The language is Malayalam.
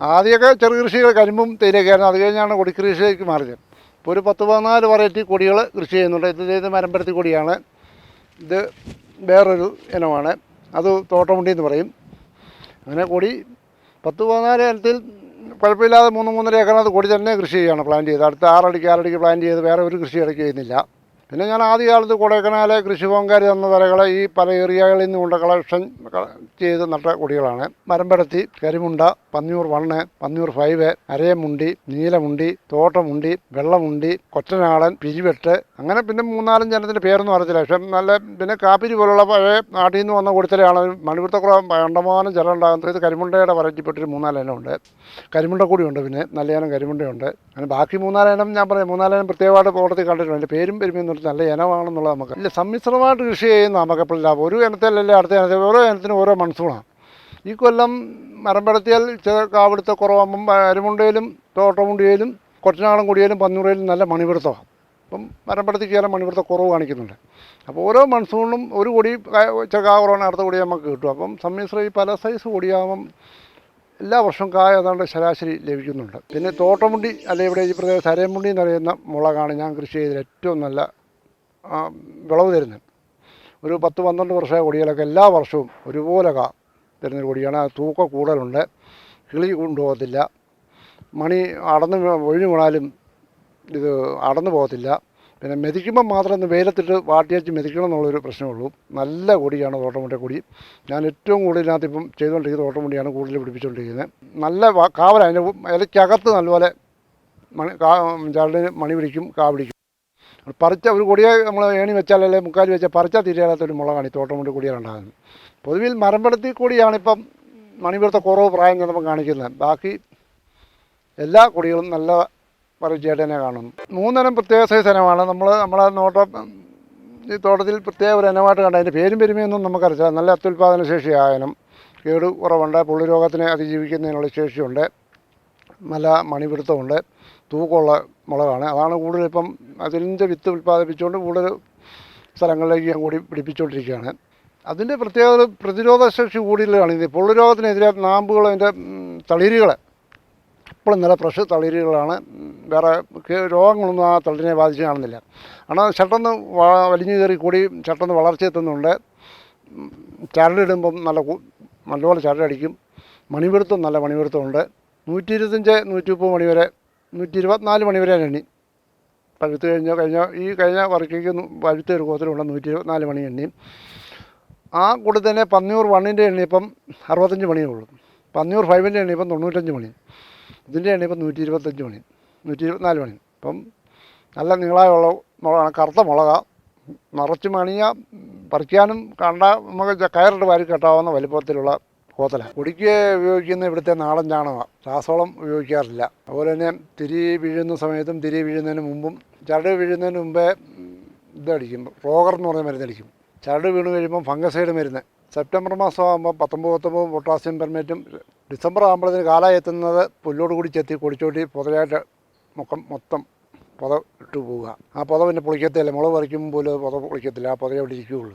ആദ്യമൊക്കെ ചെറുകൃഷികൾ കരിമ്പും തേയിലൊക്കെയായിരുന്നു അത് കഴിഞ്ഞാണ് കൊടിക്കൃഷിയിലേക്ക് മാറിയത്. ഇപ്പോൾ ഒരു പത്ത് പതിനാല് വെറൈറ്റി കൊടികൾ കൃഷി ചെയ്യുന്നുണ്ട്. ഇത് ഇത് മരമ്പരത്തി കൊടിയാണ്. ഇത് വേറൊരു ഇനമാണ്. അത് തോട്ടമുണ്ടി എന്ന് പറയും. അങ്ങനെ കൊടി പത്ത് പതിനാല് ഇനത്തിൽ കുഴപ്പമില്ലാതെ മൂന്ന് മൂന്നര ഏക്കറിനകത്ത് കൊടി തന്നെ കൃഷി ചെയ്യുകയാണ് പ്ലാൻ ചെയ്ത് അടുത്ത ആറടിക്ക് ആറടിക്ക് പ്ലാൻ ചെയ്ത് വേറെ ഒരു കൃഷി ഇടയ്ക്ക് ചെയ്യുന്നില്ല. പിന്നെ ഞാൻ ആദ്യ കാലത്ത് കൊടൈക്കനാലെ കൃഷിഭവൻകാർ തന്ന തലകളെ ഈ പല ഏരിയകളിൽ നിന്നുകൊണ്ട് കളക്ഷൻ ക- ചെയ്ത് നട്ട കൊടികളാണ്. മരമ്പടത്തി കരിമുണ്ട പന്നിയൂർ വണ്ണ് പന്നിയൂർ ഫൈവ് അരയമുണ്ടി നീലമുണ്ടി തോട്ടമുണ്ടി വെള്ളമുണ്ടി കൊറ്റനാടൻ പിരിവെട്ട് അങ്ങനെ പിന്നെ മൂന്നാലും ജനത്തിന്റെ പേരൊന്നും അറിയത്തില്ല. പക്ഷെ നല്ല പിന്നെ കാപ്പിരി പോലുള്ള പഴയ നാട്ടിൽ നിന്ന് വന്ന കൊടുത്തലാണ് മണിപുരത്തക്കുറം കണ്ടമാനം ജലം ഉണ്ടാകുന്നത് ഇത് കരിമുണ്ടയുടെ പറയറ്റിപ്പെട്ടൊരു മൂന്നാലെണ്ണം ഉണ്ട് കരിമുണ്ട കൂടിയുണ്ട് പിന്നെ നല്ല ഏനം കരിമുണ്ടയുണ്ട്. അങ്ങനെ ബാക്കി മൂന്നാലെണ്ണം ഞാൻ പറയാം. മൂന്നാലെണ്ണം പ്രത്യേകമായിട്ട് തോട്ടത്തിൽ കണ്ടിട്ടുണ്ട്. അതിന്റെ പേരും പെരുമയൊന്നും നല്ല ഇനമാണെന്നുള്ളത് നമുക്ക് ഇല്ല സമ്മിശ്രമായിട്ട് കൃഷി ചെയ്യുന്ന നമുക്ക് എപ്പോഴും ലാഭം ഒരു ഇനത്തിലല്ലേ അടുത്ത ഇനത്തിൽ ഓരോ ഇനത്തിനും ഓരോ മൺസൂണാണ്. ഈ കൊല്ലം മരം പെടുത്തിയാൽ കാവിടുത്തെ കുറവാകുമ്പം അരിമുണ്ടയിലും തോട്ടമുണ്ടിയിലും കൊറ്റനാടൻ കുടിയിലും പന്നൂറയിലും നല്ല മണിപിടുത്തമാണ്. അപ്പം മരമ്പടത്തിൽ ചില കുറവ് കാണിക്കുന്നുണ്ട്. അപ്പോൾ ഓരോ മൺസൂണിനും ഒരു കൊടി ചെറുക്കാ കുറവാണ് അടുത്ത കൊടി നമുക്ക് കിട്ടും. അപ്പം സമ്മിശ്ര ഈ പല സൈസ് കൊടിയാകുമ്പം എല്ലാ വർഷവും കായ ഏതാണ്ട് ശരാശരി ലഭിക്കുന്നുണ്ട്. പിന്നെ തോട്ടമുണ്ടി അല്ലെ ഇവിടെ ഈ പ്രദേശം അരയമുണ്ടി എന്നറിയുന്ന മുളകാണ് ഞാൻ കൃഷി ചെയ്തതിൽ ഏറ്റവും നല്ല വിളവ് തരുന്നത്. ഒരു പത്ത് പന്ത്രണ്ട് വർഷമായ കൊടികളൊക്കെ എല്ലാ വർഷവും ഒരുപോലെ കാ തരുന്നൊരു കൊടിയാണ്. തൂക്കം കൂടുതലുണ്ട് കിളി കൊണ്ടുപോകത്തില്ല. മണി അടന്ന് ഒഴിഞ്ഞു വീണാലും ഇത് അടന്നു പോകത്തില്ല. പിന്നെ മെതിക്കുമ്പോൾ മാത്രം ഒന്ന് വെയിലത്തിട്ട് വാട്ടിയച്ച് മെതിക്കണം എന്നുള്ളൊരു പ്രശ്നമുള്ളൂ. നല്ല കൊടിയാണ് തോട്ടമുണ്ട കൊടി. ഞാൻ ഏറ്റവും കൂടുതലിനകത്ത് ഇപ്പം ചെയ്തുകൊണ്ടിരിക്കുന്ന തോട്ടമുണ്ടിയാണ് കൂടുതൽ പിടിപ്പിച്ചുകൊണ്ടിരിക്കുന്നത്. നല്ല കാവലതിന്റെ ഇലയ്ക്കകത്ത് നല്ലപോലെ മണി കാ ചരടിന് മണി പിടിക്കും കാ പിടിക്കും. പറിച്ച ഒരു കൊടിയെ നമ്മൾ ഏണി വെച്ചാൽ അല്ലെങ്കിൽ മുക്കാൽ വെച്ചാൽ പറിച്ചാൽ തിരിയാത്തൊരു മുളകാണ് ഈ തോട്ടമുണ്ട് കൊടികളുണ്ടാകുന്നത് പൊതുവിൽ മരംപടുത്തി കൂടിയാണ് ഇപ്പം മണിപുരത്തെ കുറവ് പ്രായം ചെന്നപ്പം കാണിക്കുന്നത്. ബാക്കി എല്ലാ കൊടികളും നല്ല വെറൈറ്റിയായിട്ട് കാണും മൂന്നിനം പ്രത്യേക സൈസ് ഇനമാണ്. നമ്മൾ നമ്മളെ നോട്ടം ഈ തോട്ടത്തിൽ പ്രത്യേക ഒരു ഇനമായിട്ട് കണ്ട അതിന്റെ പേരും പെരുമയൊന്നും നമുക്കറിയില്ല നല്ല അത്യുൽപാദന ശേഷിയായ ഇനം കേട് കുറവുണ്ട് പുള്ളി രോഗത്തിനെ അതിജീവിക്കുന്നതിനുള്ള ശേഷിയുണ്ട്. നല്ല മണിപിടുത്തമുണ്ട്. തൂക്കമുള്ള മുളകാണ്. അതാണ് കൂടുതൽ ഇപ്പം അതിന്റെ വിത്ത് ഉൽപ്പാദിപ്പിച്ചുകൊണ്ട് കൂടുതൽ സ്ഥലങ്ങളിലേക്ക് ഞാൻ കൂടി പിടിപ്പിച്ചുകൊണ്ടിരിക്കുകയാണ്. അതിന്റെ പ്രത്യേകത പ്രതിരോധ ശേഷി കൂടുതലാണ് ഇത്. പൊള്ളു രോഗത്തിനെതിരെ നാമ്പുകൾ അതിന്റെ തളിരുകൾ. എപ്പോഴും നല്ല ഫ്രഷ് തളിരുകളാണ്. വേറെ രോഗങ്ങളൊന്നും ആ തളിരിനെ ബാധിച്ച് കാണുന്നില്ല. കാരണം ചട്ടന്ന് വലിഞ്ഞു കയറി കൂടി ചട്ടന്ന് വളർച്ച എത്തുന്നുണ്ട്. ഉം, ചരടിടുമ്പം നല്ല നല്ലപോലെ ചരടടിക്കും മണിപിടുത്തം നല്ല മണിപിടുത്തമുണ്ട്. നൂറ്റി ഇരുപത്തഞ്ച് നൂറ്റി മുപ്പത് മണി വരെ നൂറ്റി ഇരുപത്തിനാല് മണി വരെ എണ്ണി പഴുത്ത് കഴിഞ്ഞ കഴിഞ്ഞ ഈ കഴിഞ്ഞ വർക്കിക്ക് പഴുത്ത ഒരു കോത്തിലുണ്ട് നൂറ്റി ഇരുപത്തിനാല് മണി എണ്ണി. ആ കൂടെ തന്നെ പന്നിയൂർ വണ്ണിന്റെ എണ്ണി ഇപ്പം അറുപത്തഞ്ച് മണിയേ ഉള്ളൂ. പന്നിയൂർ ഫൈവിന്റെ എണ്ണി ഇപ്പം തൊണ്ണൂറ്റഞ്ച് മണി. ഇതിന്റെ എണ്ണി ഇപ്പം നൂറ്റി ഇരുപത്തഞ്ച് മണി നൂറ്റി ഇരുപത്തിനാല് മണി. ഇപ്പം നല്ല നീളമുള്ള മുളകാണ് കറുത്ത മുളക നിറച്ച് മണിയ പറിക്കാനും കണ്ട നമുക്ക് കയറിട്ട് വാരി കെട്ടാവുന്ന വലിപ്പത്തിലുള്ള കോത്തല പൊടിക്ക് ഉപയോഗിക്കുന്ന ഇവിടുത്തെ നാടൻ ചാണകമാണ് രാസവളം ഉപയോഗിക്കാറില്ല. അതുപോലെ തന്നെ തിരി വീഴുന്ന സമയത്തും തിരി വീഴുന്നതിന് മുമ്പും ചരട് വീഴുന്നതിന് മുമ്പേ ഇതടിക്കും റോഗർ എന്ന് പറഞ്ഞ മരുന്നടിക്കും ചരട് വീണ് കഴിയുമ്പം ഫംഗസൈഡ് മരുന്ന്. സെപ്റ്റംബർ മാസം ആകുമ്പോൾ പത്തൊമ്പത് പത്തൊമ്പത് പൊട്ടാസ്യം പെർമേറ്റും ഡിസംബർ ആകുമ്പോഴത്തേന് കാലായി എത്തുന്നത് പുല്ലോട് കൂടി ചെത്തി കൊടിച്ചോട്ടി പുതയായിട്ട് മുഖം മൊത്തം പുത ഇട്ട് പോവുക. ആ പുത പിന്നെ പൊളിക്കത്തില്ല. മുളക് പറിക്കുമ്പോൾ പോലും പുത പൊളിക്കത്തില്ല. ആ പുത അവിടെ ഇരിക്കുകയുള്ളൂ.